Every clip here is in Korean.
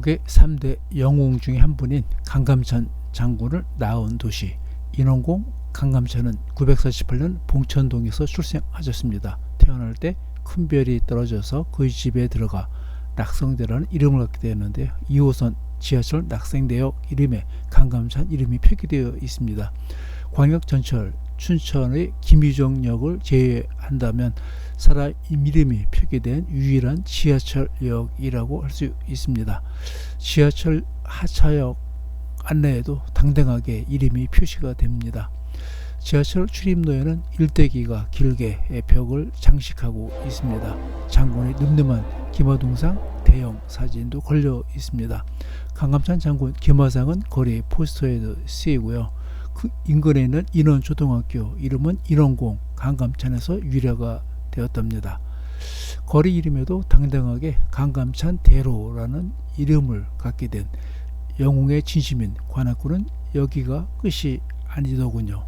한국의 3대 영웅 중에 한 분인 강감찬 장군을 낳은 도시 인원공 강감찬은 948년 봉천동에서 출생하셨습니다. 태어날 때 큰 별이 떨어져서 그의 집에 들어가 낙성대라는 이름을 갖게 되었는데 2호선 지하철 낙생대역 이름에 강감찬 이름이 표기되어 있습니다. 광역 전철 춘천의 김유정역을 제외한다면 사람 이름이 표기된 유일한 지하철역이라고 할 수 있습니다. 지하철 하차역 안내에도 당당하게 이름이 표시가 됩니다. 지하철 출입로에는 일대기가 길게 벽을 장식하고 있습니다. 장군의 늠름한 기마동상 대형 사진도 걸려 있습니다. 강감찬 장군 기마상은 거리 포스터에도 쓰이고요. 그 인근에 있는 인원초등학교 이름은 인원공 강감찬에서 유래가 되었답니다. 거리 이름에도 당당하게 강감찬 대로라는 이름을 갖게 된 영웅의 진심인 관악구는 여기가 끝이 아니더군요.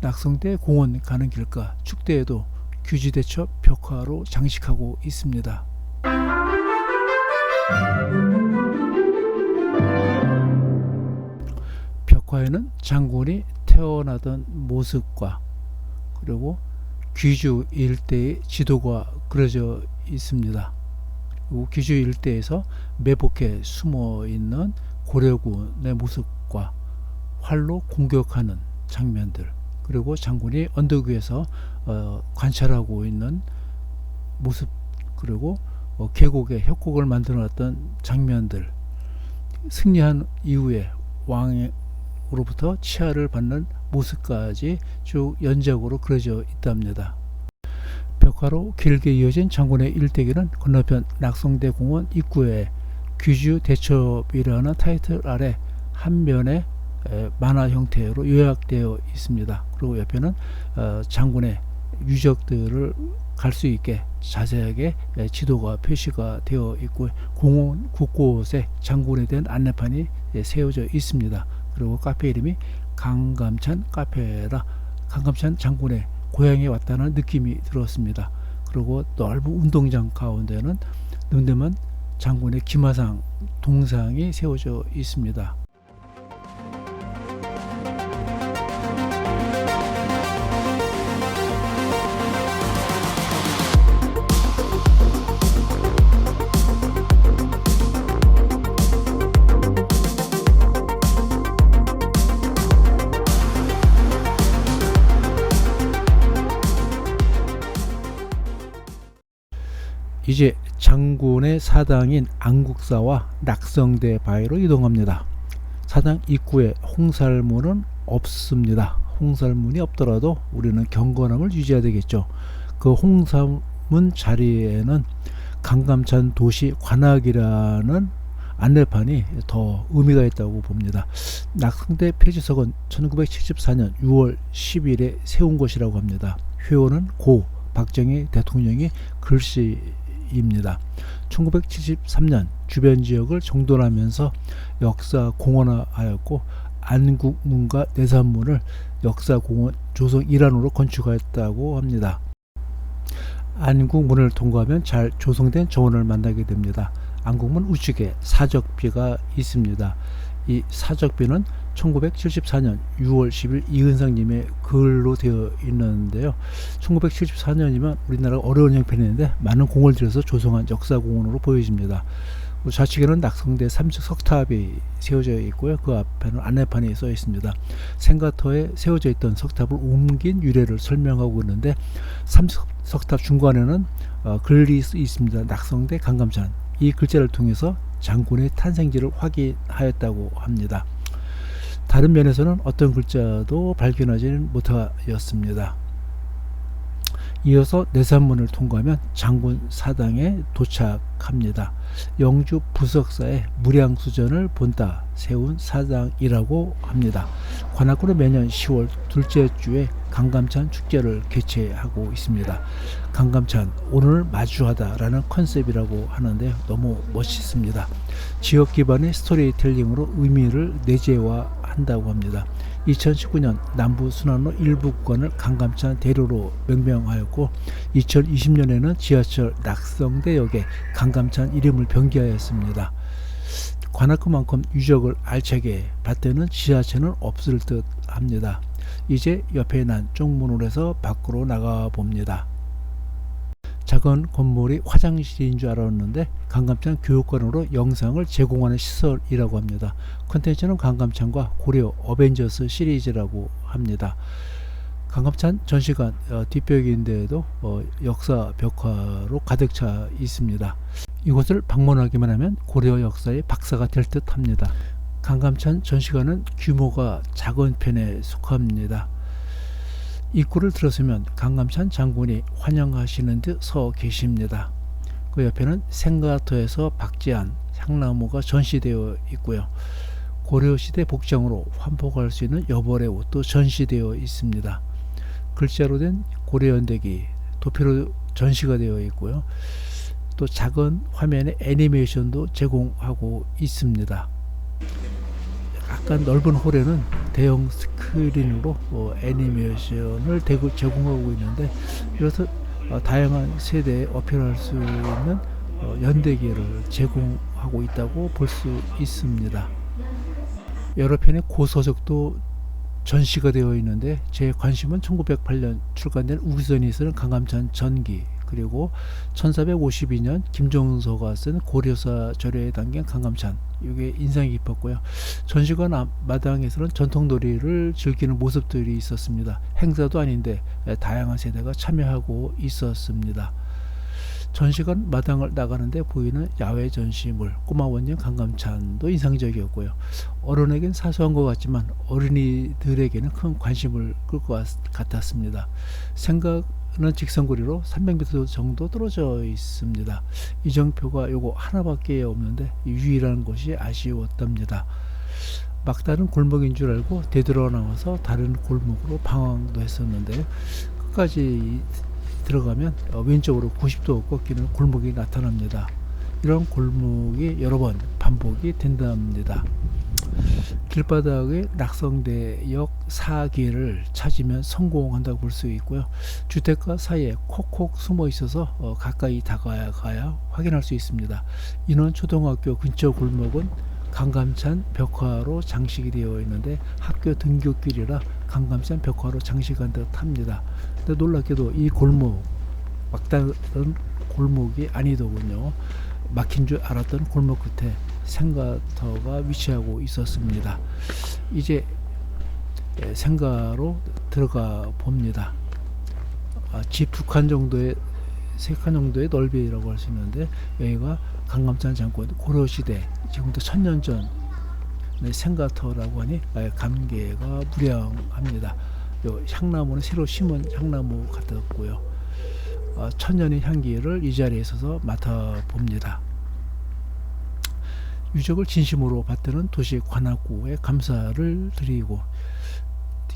낙성대 공원 가는 길가 축대에도 규지대첩 벽화로 장식하고 있습니다. 벽화에는 장군이 태어나던 모습과 그리고 귀주 일대의 지도가 그려져 있습니다. 그리고 귀주 일대에서 매복해 숨어 있는 고려군의 모습과 활로 공격하는 장면들 그리고 장군이 언덕 위에서 어, 관찰하고 있는 모습 그리고 어, 계곡에 협곡을 만들어놨던 장면들 승리한 이후에 왕 으로부터 치하를 받는 모습까지 쭉 연작으로 그려져 있답니다. 벽화로 길게 이어진 장군의 일대기는 건너편 낙성대 공원 입구에 귀주 대첩이라는 타이틀 아래 한 면에 에, 만화 형태로 요약되어 있습니다. 그리고 옆에는 어, 장군의 유적들을 갈 수 있게 자세하게 에, 지도가 표시가 되어 있고 공원 곳곳에 장군에 대한 안내판이 에, 세워져 있습니다. 그리고 카페 이름이 강감찬 카페라 강감찬 장군의 고향에 왔다는 느낌이 들었습니다. 그리고 넓은 운동장 가운데는 늠름한 장군의 기마상 동상이 세워져 있습니다. 이제 장군의 사당인 안국사와 낙성대 바위로 이동합니다. 사당 입구에 홍살문은 없습니다. 홍살문이 없더라도 우리는 경건함을 유지해야 되겠죠. 그 홍살문 자리에는 강감찬 도시 관악이라는 안내판이 더 의미가 있다고 봅니다. 낙성대 폐지석은 1974년 6월 10일에 세운 것이라고 합니다. 회원은 고 박정희 대통령이 글씨 입니다. 1973년 주변 지역을 정돈하면서 역사 공원화하였고 안국문과 내산문을 역사 공원 조성 일환으로 건축하였다고 합니다. 안국문을 통과하면 잘 조성된 정원을 만나게 됩니다. 안국문 우측에 사적비가 있습니다. 이 사적비는 1974년 6월 10일 이은상님의 글로 되어 있는데요. 1974년이면 우리나라 어려운 형편인데 많은 공을 들여서 조성한 역사공원으로 보여집니다. 좌측에는 낙성대 삼층 석탑이 세워져 있고요. 그 앞에는 안내판이 써 있습니다. 생가터에 세워져 있던 석탑을 옮긴 유래를 설명하고 있는데 삼층 석탑 중간에는 어, 글이 있습니다. 낙성대 강감찬 이 글자를 통해서 장군의 탄생지를 확인하였다고 합니다. 다른 면에서는 어떤 글자도 발견하지는 못하였습니다. 이어서 내산문을 통과하면 장군 사당에 도착합니다. 영주 부석사에 무량수전을 본따 세운 사당이라고 합니다. 관악구는 매년 10월 둘째 주에 강감찬 축제를 개최하고 있습니다. 강감찬 오늘 마주하다라는 컨셉이라고 하는데 너무 멋있습니다. 지역 기반의 스토리텔링으로 의미를 내재화 한다고 합니다. 2019년 남부 순환로 일부 구간을 강감찬 대로로 명명하였고 2020년에는 지하철 낙성대역에 강감찬 이름을 변기하였습니다. 관악구만큼 유적을 알차게 밭대는 지하철은 없을 듯 합니다. 이제 옆에 난 쪽문으로서 밖으로 나가 봅니다. 작은 건물이 화장실인 줄 알았는데 강감찬 교육관으로 영상을 제공하는 시설이라고 합니다. 컨텐츠는 강감찬과 고려 어벤져스 시리즈라고 합니다. 강감찬 전시관 어, 뒷벽인데도 어, 역사 벽화로 가득 차 있습니다. 이곳을 방문하기만 하면 고려 역사의 박사가 될 듯 합니다. 강감찬 전시관은 규모가 작은 편에 속합니다. 입구를 들어서면 강감찬 장군이 환영하시는 듯 서 계십니다. 그 옆에는 생가터에서 박제한 향나무가 전시되어 있고요. 고려시대 복장으로 환복할 수 있는 여벌의 옷도 전시되어 있습니다. 글자로 된 고려연대기 도표로 전시가 되어 있고요. 또 작은 화면에 애니메이션도 제공하고 있습니다. 약간 넓은 홀에는 대형 스크린으로 어, 애니메이션을 제공하고 있는데 이래서 어, 다양한 세대에 어필할 수 있는 어, 연대기를 제공하고 있다고 볼 수 있습니다. 여러 편의 고서적도 전시가 되어 있는데 제 관심은 1908년 출간된 우기선이 쓰는 강감찬 전기 그리고 1452년 김종서가 쓴 고려사 절여에 담긴 강감찬 이게 인상이 깊었고요. 전시관 앞 마당에서는 전통놀이를 즐기는 모습들이 있었습니다. 행사도 아닌데 다양한 세대가 참여하고 있었습니다. 전시관 마당을 나가는데 보이는 야외 전시물 꼬마 원년 강감찬도 인상적이었고요. 어른에겐 사소한 것 같지만 어린이들에게는 큰 관심을 끌 것 같았습니다. 생각 은 직선거리로 300m 정도 떨어져 있습니다. 이정표가 요거 하나밖에 없는데 유일한 것이 아쉬웠답니다. 막다른 골목인 줄 알고 되돌아 나와서 다른 골목으로 방황도 했었는데 끝까지 들어가면 어, 왼쪽으로 90도 꺾이는 골목이 나타납니다. 이런 골목이 여러 번 반복이 된답니다. 길바닥에 낙성대역 4개를 찾으면 성공한다고 볼 수 있고요. 주택가 사이에 콕콕 숨어 있어서 어, 가까이 다가가야 확인할 수 있습니다. 인원 초등학교 근처 골목은 강감찬 벽화로 장식이 되어 있는데 학교 등교길이라 강감찬 벽화로 장식한 듯 합니다. 근데 놀랍게도 이 골목 막다른 골목이 아니더군요. 막힌 줄 알았던 골목 끝에 생가터가 위치하고 있었습니다. 이제 예, 생가로 들어가 봅니다. 아, 집두 칸 정도의 세 칸 정도의 넓이라고 할 수 있는데 여기가 강감찬 장군 고려시대 지금부터 천년 전 생가터라고 하니 아, 감개가 무량합니다. 요 향나무는 새로 심은 향나무 같았고요. 어, 천년의 향기를 이 자리에 서서 맡아봅니다. 유적을 진심으로 받드는 도시 관악구에 감사를 드리고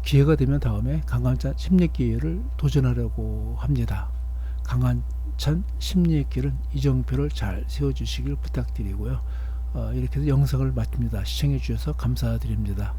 기회가 되면 다음에 강한찬 심리기를 도전하려고 합니다. 강한찬 심리기는 이정표를 잘 세워주시길 부탁드리고요. 어, 이렇게 해서 영상을 마칩니다. 시청해 주셔서 감사드립니다.